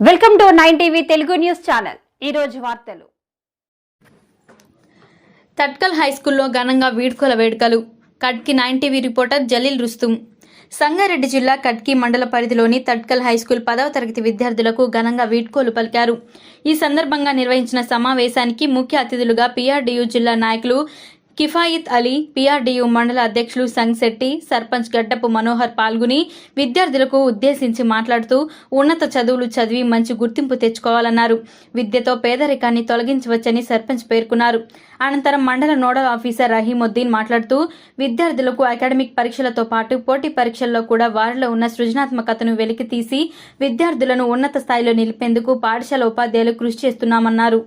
Welcome to nine TV Telugu news channel. ఈరోజు వార్తలు. Tatkal high స్కూల్లో ఘనంగా వీడ్కోల వేడుకలు. Katki nine TV reporter Jaleel Rustum. Sangareddy జిల్లా కట్కి మండల పరిధిలోని తట్కల్ హై స్కూల్ పదవ తరగతి విద్యార్థులకు ఘనంగా వీడ్కోలు పలికారు. ఈ సందర్భంగా నిర్వహించిన సమావేశానికి ముఖ్య అతిథులుగా పీఆర్డీయూ జిల్లా నాయకులు కిఫాయిత్ అలీ పీఆర్డీయూ మండల అధ్యక్షులు సంగ్శెట్టి సర్పంచ్ గడ్డపు మనోహర్ పాల్గొని విద్యార్థులకు ఉద్దేశించి మాట్లాడుతూ ఉన్నత చదువులు చదివి మంచి గుర్తింపు తెచ్చుకోవాలన్నారు. విద్యతో పేదరికాన్ని తొలగించవచ్చని సర్పంచ్ పేర్కొన్నారు. అనంతరం మండల నోడల్ ఆఫీసర్ రహీముద్దీన్ మాట్లాడుతూ విద్యార్థులకు అకాడమిక్ పరీక్షలతో పాటు పోటీ పరీక్షల్లో కూడా వారిలో ఉన్న సృజనాత్మకతను వెలికితీసి విద్యార్థులను ఉన్నత స్థాయిలో నిలిపేందుకు పాఠశాల ఉపాధ్యాయులు కృషి చేస్తున్నామన్నారు.